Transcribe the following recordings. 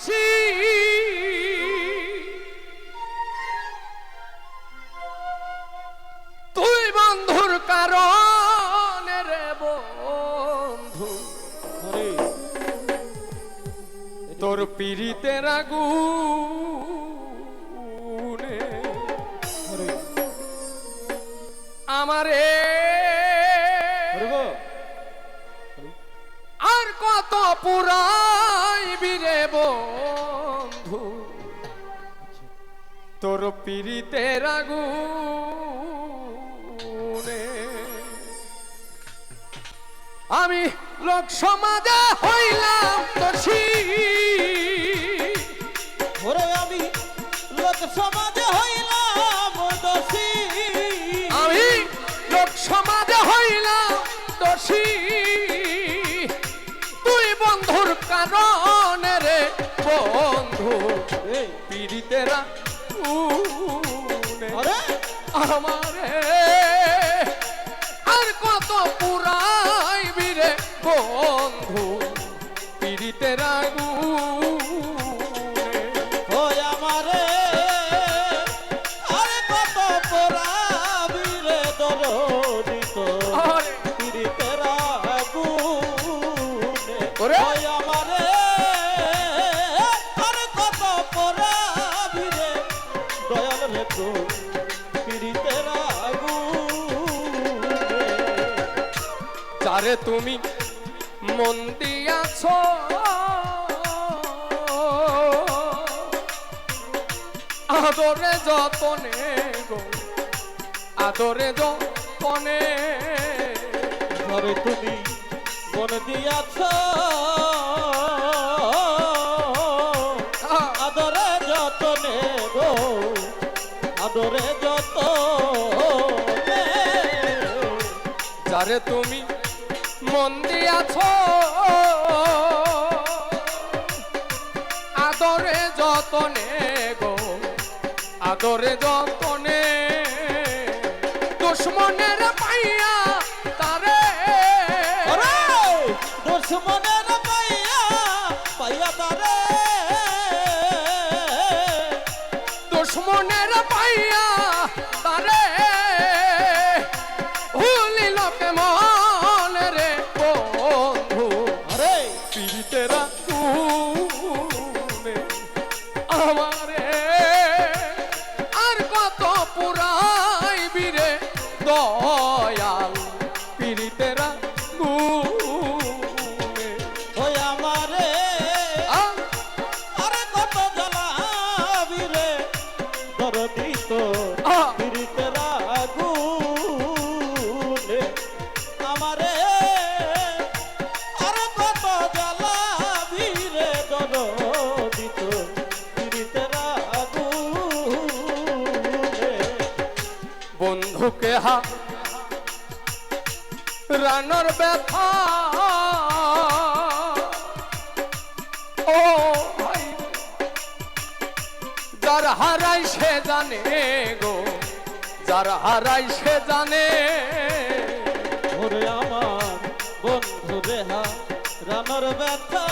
দোষী তুই বন্ধুর কারণ রে বন্ধু। তোর পীড়িতের আগুনে। আরে। আমারে আর কত পুরাই তোর পীড়িতের আগুনে। আমি লোক সমাজে হইলাম দোষী। ওরে আমি লোক সমাজে হইলাম দোষী। আমি লোক সমাজে হইলাম দোষী। তুই বন্ধুর কারণে রে বন্ধু। পীড়িতেরা আমারে আর কত পুরাই বিরে বন্ধু ওই আমারে আরে কত পরাবি রে দরদিত পীড়িতের আগুনে। ওরে! যারে তুমি মন দিয়াছ। আদরে যতনে গো, আদরে যতনে। ঘরে তুমি মন দিয়াছ। আদরে যতনে গো, আদরে যত যারে তুমি মন দিয়াছ। আদরে যতনে গো আদরে যতনে। দুশ্মনের পাইয়া তারে। দুশ্মনের পাইয়া পাইয়া তারে। আমারে হা রানর ব্যথা। ও ভাই, যার হারাই সে জানে গো, যার হারাই সে জানে। ওরে আমার বন্ধু রেহা রানর ব্যথা।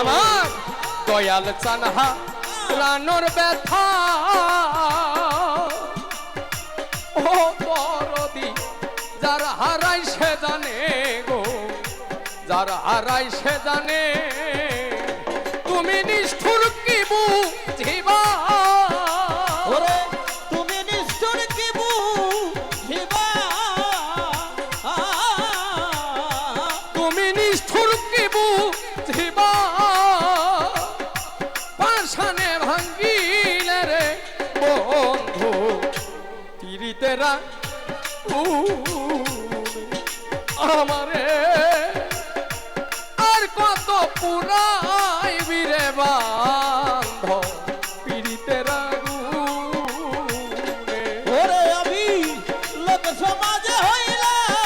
আমার দয়াল চানহা রানর ব্যথা। ও দরদি যার হারাই সে জানে গো যার হারাই সে জানে। তুমি নিষ্ঠুর কি বুঝিবা? তুমি নিষ্ঠুর কি বুঝিবা? তুমি নিষ্ঠুর ফিরি তেরা আমারে। আর কত পুরাই বিরে বান্ধ পিড়িতে রাগু আমি সমাজে হইলাম